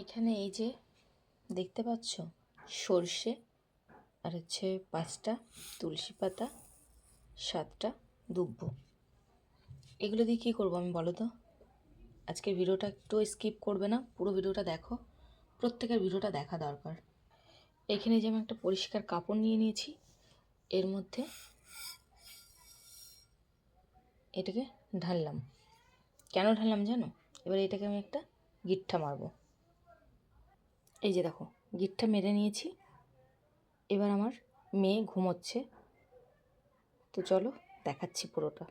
এখানে এই যে দেখতে পাচ্ছ সর্ষে আর হচ্ছে পাঁচটা তুলসী পাতা, সাতটা দুব্বো। এগুলো দিয়ে কী করব আমি বলো তো? আজকের ভিডিওটা একটু স্কিপ করবে না, পুরো ভিডিওটা দেখো। প্রত্যেকের ভিডিওটা দেখা দরকার। এখানে যে আমি একটা পরিষ্কার কাপড় নিয়ে নিয়েছি, এর মধ্যে এটাকে ঢাললাম। কেন ঢাললাম জানো? এবার এটাকে আমি একটা গিট্ঠা মারবো। এই যে দেখো, গিটটা মেরে নিয়েছি। এবার আমার মেয়ে ঘুমোচ্ছে। তো চলো, দেখাচ্ছি পুরোটা।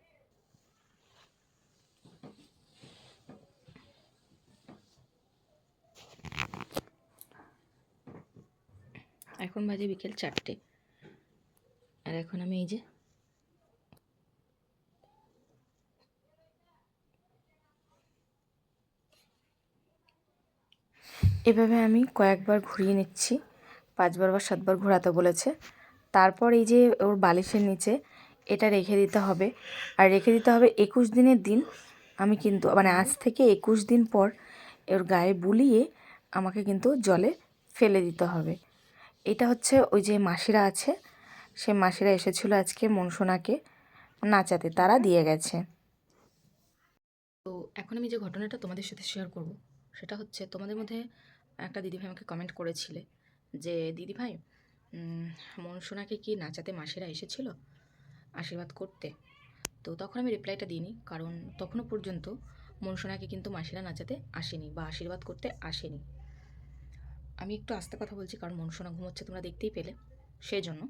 এখন বাজে বিকেল চারটে। আর এখন আমি এই যে এভাবে আমি কয়েকবার ঘুরিয়ে নিচ্ছি, পাঁচবার বা সাতবার ঘোরাতে বলেছে। তারপর এই যে ওর বালিশের নিচে এটা রেখে দিতে হবে। আর রেখে দিতে হবে একুশ দিনের দিন। আমি কিন্তু মানে আজ থেকে একুশ দিন পর ওর গায়ে বুলিয়ে আমাকে কিন্তু জলে ফেলে দিতে হবে। এটা হচ্ছে ওই যে মাসিরা আছে সে মাসিরা এসেছিল আজকে মনসোনাকে নাচাতে। তারা দিয়ে গেছে। তো এখন আমি যে ঘটনাটা তোমাদের সাথে শেয়ার করব, সেটা হচ্ছে তোমাদের মধ্যে একটা দিদিভাই আমাকে কমেন্ট করেছিলে যে, দিদিভাই মনসোনাকে কি নাচাতে মাসিরা এসেছিল আশীর্বাদ করতে? তো তখন আমি রিপ্লাইটা দিইনি, কারণ তখনও পর্যন্ত মনসোনাকে কিন্তু মাসিরা নাচাতে আসেনি বা আশীর্বাদ করতে আসেনি। আমি একটু আস্তে কথা বলছি, কারণ মনসোনা ঘুমোচ্ছে, তোমরা দেখতেই পেলে সেই জন্য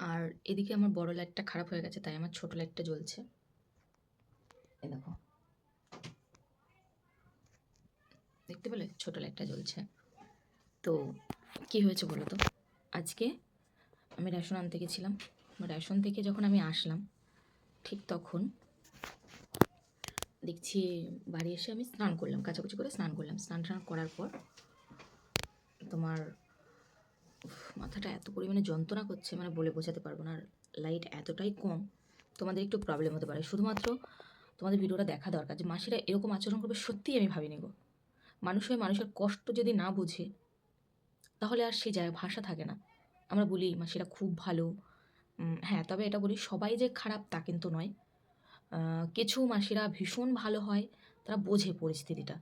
আর এদিকে আমার বড় লাইটটা খারাপ হয়ে গেছে, তাই আমার ছোট লাইটটা জ্বলছে। এ দেখো। দেখতে পেলে ছোট লাইটটা জ্বলছে। তো কি হয়েছে বলো তো? আজকে আমি রেশন আনতে গেছিলাম। রেশন থেকে যখন আমি আসলাম, ঠিক তখন দেখছি বাড়ি এসে আমি স্নান করলাম, কাচাকুচি করে স্নান করলাম। স্নান টান করার পর তোমার মাথাটা এত পরিমাণে যন্ত্রণা করছে মানে বলে বোঝাতে পারব না। আর লাইট এতটাই কম, তোমাদের একটু প্রবলেম হতে পারে। শুধুমাত্র তোমাদের ভিডিওটা দেখা দরকার যে মাসিরা এরকম আচরণ করবে, সত্যিই আমি ভাবিনি গো। মানুষ হয়ে মানুষের কষ্ট যদি না বুঝে, তাহলে আর সে জায়গায় ভাষা থাকে না। আমরা বলি মাসিরা খুব ভালো। হ্যাঁ তবে এটা বলি, সবাই যে খারাপ তা কিন্তু নয়। কিছু মাসিরা ভীষণ ভালো হয়, তারা বোঝে পরিস্থিতিটা।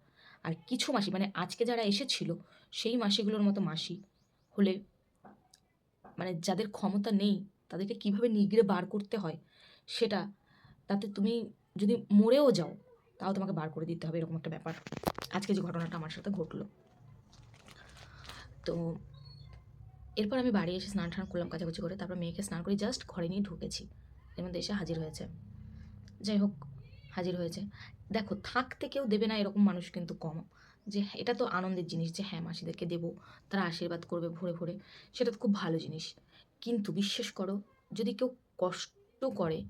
আর কিছু মাসি মানে আজকে যারা এসেছিল, সেই মাসিগুলোর মতো মাসি হলে মানে যাদের ক্ষমতা নেই, তাদেরকে কীভাবে নিগড়ে বার করতে হয়, সেটা তাতে তুমি যদি মরেও যাও, তাও তোমাকে বার করে দিতে হবে, এরকম একটা ব্যাপার। আজকে যে ঘটনাটা আমার সাথে ঘটলো। তো এরপর আমি বাড়ি এসে স্নান টান করলাম কাচাকুচি করে, তারপর মেয়েকে স্নান করে জাস্ট ঘরে নিয়ে ঢুকেছি। এর মধ্যে এসে হাজির হয়েছে। যাই হোক, হাজির হয়েছে। দেখো, থাকতে কেউ দেবে না এরকম মানুষ কিন্তু কম। যে এটা তো আনন্দের জিনিস যে হ্যাঁ মাসিদেরকে দেবো, তারা আশীর্বাদ করবে ভরে ভরে, সেটা তো খুব ভালো জিনিস। কিন্তু বিশ্বাস করো, যদি কেউ কষ্ট করে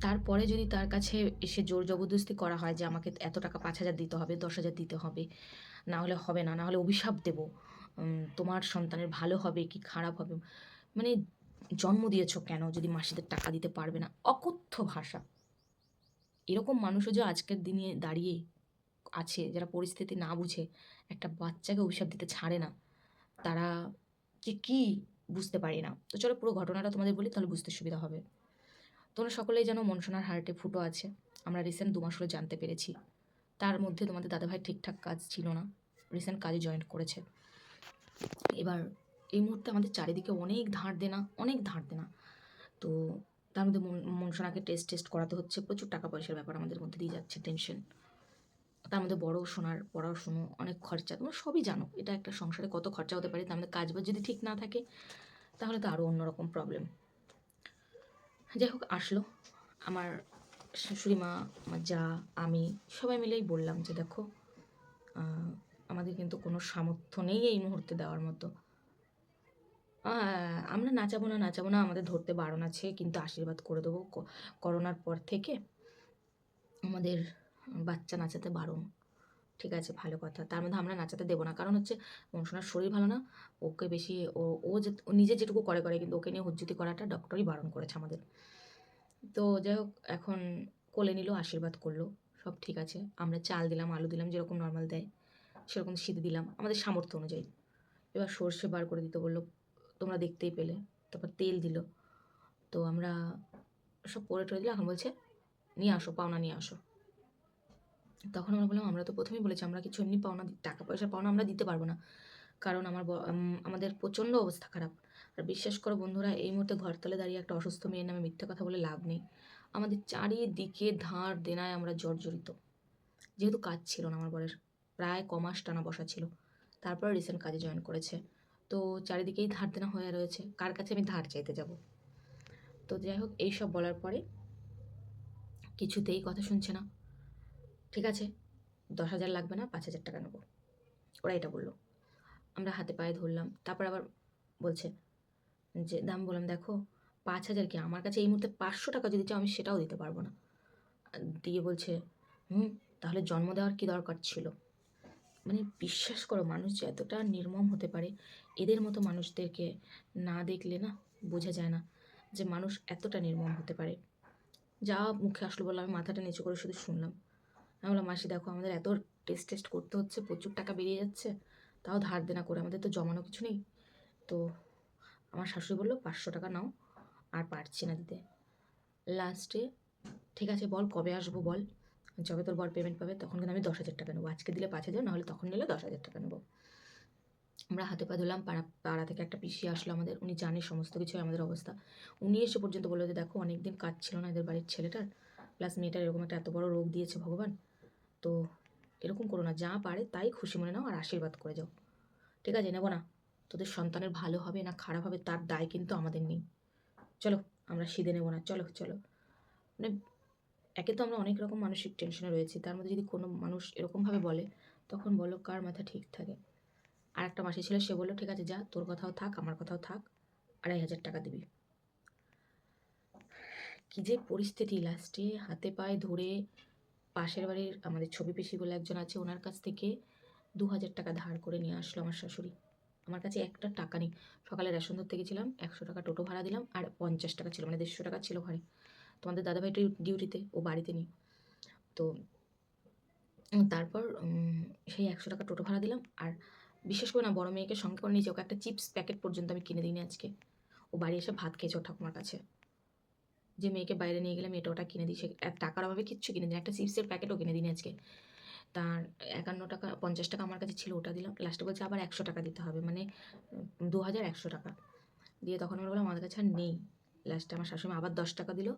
তারপরে যদি তার কাছে এসে জোর জবরদস্তি করা হয় যে আমাকে এত টাকা পাঁচ হাজার দিতে হবে, দশ হাজার দিতে হবে না হলে হবে না না হলে অভিশাপ দেবো। তোমার সন্তানের ভালো হবে কি খারাপ হবে? মানে জন্ম দিয়েছ কেন যদি মাসিদের টাকা দিতে পারবে না? অকথ্য ভাষা। এরকম মানুষও যে আজকের দিনে দাঁড়িয়ে আছে, যারা পরিস্থিতি না বুঝে একটা বাচ্চাকে অভিশাপ দিতে ছাড়ে না, তারা যে কী বুঝতে পারি না? তো চলো পুরো ঘটনাটা তোমাদের বলি, তাহলে বুঝতে সুবিধা হবে। তোমরা সকলেই জানো মনসোনার হার্টে ফুটো আছে। আমরা রিসেন্ট দু মাস হলো জানতে পেরেছি। তার মধ্যে তোমাদের দাদাভাই ঠিকঠাক কাজ ছিল না। রিসেন্ট কাজে জয়েন করেছে। এবার এই মুহূর্তে আমাদের চারিদিকে অনেক ধার দেনা, অনেক ধার দেনা। তো তার মধ্যে মন- মনসোনাকে টেস্ট টেস্ট করাতে হচ্ছে। প্রচুর টাকা পয়সার ব্যাপার আমাদের মধ্যে দিয়ে যাচ্ছে টেনশন তার মধ্যে বড় সোনার পড়াশুনো, অনেক খরচা, তোমরা সবই জানো। এটা একটা সংসারে কত খরচা হতে পারে, তার মধ্যে কাজ বাজ যদি ঠিক না থাকে, তাহলে তো আরও অন্যরকম প্রবলেম যাই হোক আসলো। আমার শাশুড়ি মা, আমার যা, আমি সবাই মিলেই বললাম যে, দেখো আমাদের কিন্তু কোনো সামর্থ্য নেই এই মুহূর্তে দেওয়ার মতো। আমরা নাচাবো না নাচাবো না, আমাদের ধরতে বারণ আছে, কিন্তু আশীর্বাদ করে দেবো। করোনার পর থেকে আমাদের বাচ্চা নাচাতে বারণ ঠিক আছে, ভালো কথা। তার মধ্যে আমরা নাচাতে দেবো না। কারণ হচ্ছে মনসোনার শরীর ভালো না, ওকে বেশি ও ও যে নিজে যেটুকু করে করে, কিন্তু ওকে নিয়ে হুজ্জুতি করাটা ডক্টরই বারণ করেছে আমাদের। তো যাই হোক, এখন কোলে নিল, আশীর্বাদ করল, সব ঠিক আছে। আমরা চাল দিলাম, আলু দিলাম, যেরকম নর্মাল দেয়, সেরকম সিদ্ধি দিলাম, আমাদের সামর্থ্য অনুযায়ী। এবার সর্ষে বার করে দিতে বলল, তোমরা দেখতেই পেলে। তারপর তেল দিল। তো আমরা সব পরে টরে দিলে, এখন বলছে, নিয়ে আসো, পাওনা নিয়ে আসো। তখন আমরা বললাম, আমরা তো প্রথমেই বলেছি, আমরা কিছু এমনি পাওনা টাকা পয়সা পাওনা আমরা দিতে পারব না। কারণ আমার আমাদের প্রচণ্ড অবস্থা খারাপ। আর বিশ্বাস করো বন্ধুরা, এই মুহূর্তে ঘরতলে দাঁড়িয়ে একটা অসুস্থ মেয়ের নামে মিথ্যা কথা বলে লাভ নেই। আমাদের চারিদিকে ধার দেনায় আমরা জর্জরিত। যেহেতু কাজ ছিল না আমার বরের, প্রায় কমাস টানা বসা ছিল। তারপর রিসেন্ট কাজে জয়েন করেছে। তো চারিদিকেই ধার দেনা হয়ে রয়েছে। কার কাছে আমি ধার চাইতে যাব? তো যাই হোক, এইসব বলার পরে কিছুতেই কথা শুনছে না। ঠিক আছে, দশ হাজার লাগবে না, পাঁচ হাজার টাকা নেব। ওরা এটা বলল। আমরা হাতে পায়ে ধরলাম, তারপর আবার বলছে যে, দাম বললাম, দেখো, পাঁচ হাজার কি আমার কাছে এই মুহূর্তে পাঁচশো টাকা যদি চাও, আমি সেটাও দিতে পারব না। দিয়ে বলছে, হুম, তাহলে জন্ম দেওয়ার কি দরকার ছিল? মানে বিশ্বাস করো, মানুষ যে এতটা নির্মম হতে পারে, এদের মতো মানুষদেরকে না দেখলে না বোঝা যায় না যে মানুষ এতটা নির্মম হতে পারে। যা মুখে আসলো বললাম আমি মাথাটা নিচু করে শুধু শুনলাম। আমি বললাম, মাসি, দেখো আমাদের এত টেস্ট টেস্ট করতে হচ্ছে, প্রচুর টাকা বেরিয়ে যাচ্ছে, তাও ধার দেনা করে, আমাদের তো জমানো কিছু নেই। তো আমার শাশুড়ি বলল, পাঁচশো টাকা নাও, আর পারছি না দিতে। লাস্টে ঠিক আছে বল, কবে আসব বল? যবে তোর বল পেমেন্ট পাবে, তখন কিন্তু আমি দশ হাজার টাকা নেব। আজকে দিলে পাঁচ হাজার, নাহলে তখন নিলে দশ হাজার টাকা নেব। আমরা হাতে পা ধরলাম, পাড়া পাড়া থেকে একটা পিসি আসলো আমাদের, উনি জানে সমস্ত কিছু, আমাদের অবস্থা। উনি এসে পর্যন্ত বলল যে, দেখো অনেক দিন কাজ ছিল না এদের বাড়ির ছেলেটার প্লাস মেয়েটার এরকম একটা এত বড় রোগ দিয়েছে ভগবান। তো এরকম করো না, যা পারে তাই খুশি মনে নাও আর আশীর্বাদ করে যাও। ঠিক আছে, নেব না। তোদের সন্তানের ভালো হবে না খারাপ হবে তার দায় কিন্তু আমাদের নেই। চলো, আমরা সিদে নেব না, চলো চলো। মানে একে তো আমরা অনেক রকম মানসিক টেনশনে রয়েছি, তার মধ্যে যদি কোনো মানুষ এরকমভাবে বলে, তখন বলো কার মাথা ঠিক থাকে। আর একটা মাসি ছিল, সে বলল, ঠিক আছে, যা, তোর কথাও থাক, আমার কথাও থাক, আড়াই হাজার টাকা দিবি। কী যে পরিস্থিতি লাস্টে হাতে পায়ে ধরে পাশের বাড়ির আমাদের ছবি পিসি বলে একজন আছে, ওনার কাছ থেকে দু হাজার টাকা ধার করে নিয়ে আসলো আমার শাশুড়ি। আমার কাছে একটা টাকা নেই। সকালে রেশন ধরতে গেছিলাম, একশো টাকা টোটো ভাড়া দিলাম আর পঞ্চাশ টাকা ছিল মানে দেড়শো টাকা ছিল ঘরে। তোমাদের দাদাভাই ডিউটিতে, ও বাড়িতে নেই। তো তারপর সেই একশো টাকা টোটো ভাড়া দিলাম আর বিশেষ করে না, বড় মেয়েকে সঙ্গে করে নিয়েছি, ওকে একটা চিপস প্যাকেট পর্যন্ত আমি কিনে দিইনি আজকে। ও বাড়ি এসে ভাত খেয়েছে ওর ঠাকুমার কাছে। যে মেয়েকে বাইরে নিয়ে গেলে মেয়েটা ওটা কিনে দিই, সে টাকার অভাবে কিচ্ছু কিনে দিই একটা চিপসের প্যাকেটও কিনে দিইনি আজকে। তার একান্ন টাকা, পঞ্চাশ টাকা আমার কাছে ছিল, ওটা দিলাম। লাস্টে বলছে আবার একশো টাকা দিতে হবে মানে দু হাজার একশো টাকা। দিয়ে তখন আমরা বললাম, আমাদের কাছে আর নেই। লাস্টে আমার শাশুড়িমা আবার দশ টাকা দিল,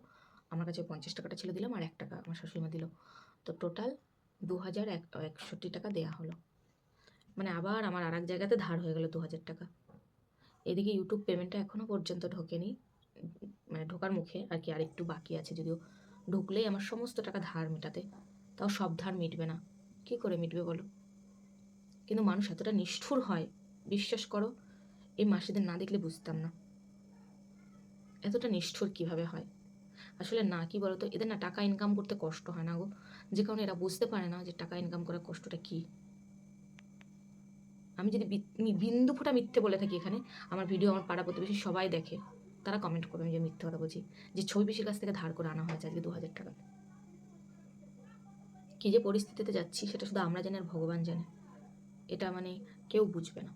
আমার কাছে পঞ্চাশ টাকাটা ছিল দিলাম আর এক টাকা আমার শাশুড়িমা দিল। তো টোটাল দু হাজার এক, একষট্টি টাকা দেওয়া হলো। মানে আবার আমার আর এক জায়গাতে ধার হয়ে গেলো দু হাজার টাকা। এদিকে ইউটিউব পেমেন্টটা এখনও পর্যন্ত ঢোকেনি। মানে ঢোকার মুখে আর কি আর একটু বাকি আছে যদিও। ঢুকলেই আমার সমস্ত টাকা ধার মেটাতে। তাও সব ধার মিটবে না। কী করে মিটবে বলো? কিন্তু মানুষ এতটা নিষ্ঠুর হয়, বিশ্বাস করো, এই মাসিদের না দেখলে বুঝতাম না। এতটা নিষ্ঠুর কীভাবে হয়? আসলে না, কি বলতো? এদের না টাকা ইনকাম করতে কষ্ট হয় না গো। যে কারণে এরা বুঝতে পারে না যে টাকা ইনকাম করার কষ্টটা কী। আমি যদি বিন্দু ফোঁটা মিথ্যে বলে থাকি এখানে, আমার ভিডিও, আমার পাড়া প্রতিবেশী সবাই দেখে। তারা কমেন্ট করবে, আমি যে মিথ্যে কথা বলছি। যে ছবি পিসির কাছ থেকে ধার করে আনা হয়েছে আজকে দু হাজার টাকা কী যে পরিস্থিতিতে যাচ্ছি, সেটা শুধু আমরা জানি আর ভগবান জানে। এটা মানে কেউ বুঝবে না।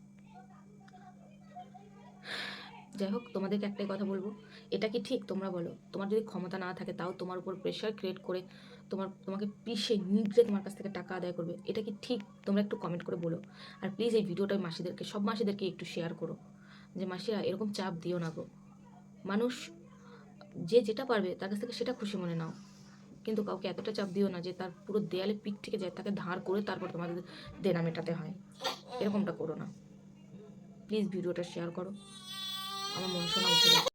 যাই হোক, তোমাদেরকে একটাই কথা বলব, এটা কি ঠিক তোমরা বলো? তোমার যদি ক্ষমতা না থাকে, তাও তোমার উপর প্রেশার ক্রিয়েট করে তোমার, তোমাকে পিষে নিগড়ে তোমার কাছ থেকে টাকা আদায় করবে। এটা কি ঠিক? তোমরা একটু কমেন্ট করে বলো। আর প্লিজ এই ভিডিওটা মাসিদেরকে, সব মাসিদেরকে একটু শেয়ার করো। যে মাসিরা এরকম চাপ দিও না গো। মানুষ যে যেটা পারবে, তার কাছ থেকে সেটা খুশি মনে নাও। কিন্তু কাউকে এতটা চাপ দিও না যে তার পুরো দেয়ালে পিঠ থেকে যায়, তাকে ধার করে তারপর তোমাদের দেনা মেটাতে হয়। এরকমটা করো না। প্লিজ ভিডিওটা শেয়ার করো। আমার মন শোনা উঠে